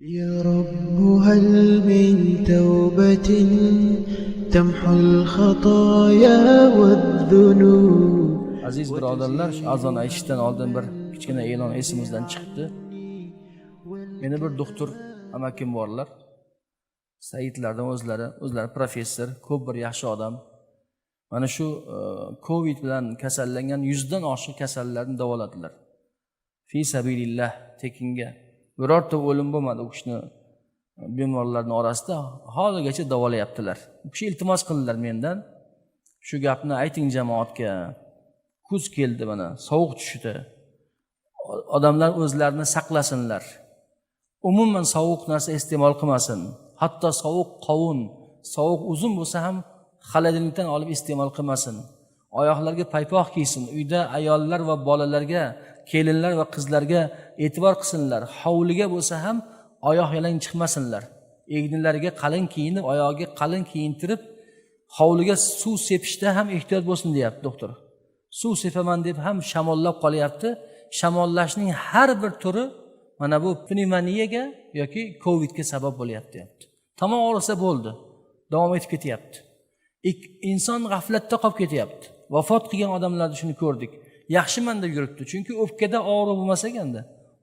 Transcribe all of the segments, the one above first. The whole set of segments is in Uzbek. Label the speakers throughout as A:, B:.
A: يا رب هل من توبة تمحو الخطايا والذنوب
B: aziz birodarlar shu azon aytishdan oldin bir kichkina e'lon esimizdan chiqdi meni bir doktor amakim borlar saidlardan o'zlari o'zlari professor ko'p bir yaxshi odam mana shu e, covid bilan kasallangan yuzdan oshiq kasallarni davoladilar fi sabilillah tekinga Birorta o'lim bo'lmadi u kishini e, bemorlarni orasida. Hozirgacha davolayaptilar. U kishi iltimos qildilar mendan. Shu gapni ayting jamoatga. Kuz keldi mana sovuq tushdi. Odamlar o'zlarini saqlasinlar. Umuman sovuq narsa iste'mol qilmasin. Hatto sovuq qovun sovuq uzum bo'lsa ham xolodilnikdan olib iste'mol qilmasin. Oyoqlarga paypoq kiysin uyda ayollar va bolalarga kelinlar va qizlarga e'tibor qilsinlar. Hovliga bo'lsa ham oyoq yalang chiqmasinlar. Egnilariga qalin kiyinib oyog'iga qalin kiyintirib hovliga suv sepishda ham ehtiyot bo'lsin deyapti doktor. Suv sepaman deb ham shamollab qolyapti. Shamollashning har bir turi mana bu pnevmoniyaga yoki covidga sabab bo'lyapti deyapti. Tamom og'risa bo'ldi davom etib ketyapti. Inson g'aflatda qolib ketyapti. Vafot qilgan odamlarni shuni ko'rdik. Yaxshiman deb yuribdi chunki o'pkada og'riq bo'lmas ekanda.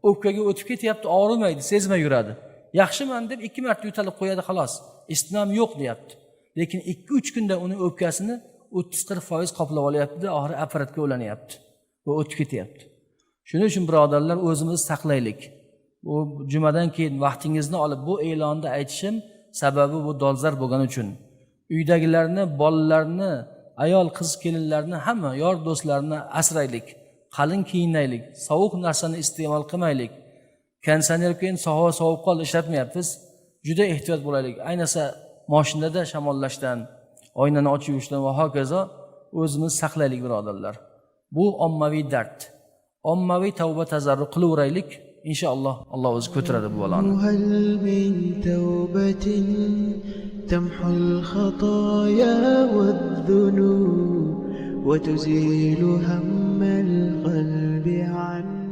B: O'pkaga o'tib ketyapti og'rimaydi sezmay yuradi. Yaxshiman deb ikki marta yo'talib qo'yadi xolos isitmam yo'q deyapti. Lekin ikki uch kunda uni o'pkasini o'ttiz qirq foiz qoplab olyaptida oxiri apparatga ulanyapti va o'tib ketyapti. Shuning uchun birodarlar o'zimizni saqlaylik. Bu jumadan keyin vaqtingizni olib bu e'lonni aytishim sababi bu dolzarb bo'lgani uchun. Uydagilarni bolalarni ayol qiz kelinlarni hamma yor do'stlarni asraylik qalin kiyinaylik sovuq narsani iste'mol qilmaylik. Konditsionerga endi havo sovib qoldi ishlatmayapmiz juda ehtiyot bo'laylik. Ayniqsa moshinada shamollashdan oynani ochib yurishdan va hokazo o'zimizni saqlaylik birodarlar. Bu ommaviy dard. Ommaviy tavba tazarru qilaveraylik inshaalloh alloh o'zi ko'taradi bu baloni
A: تمحو الخطايا والذنوب وتزيل هم القلب عنا.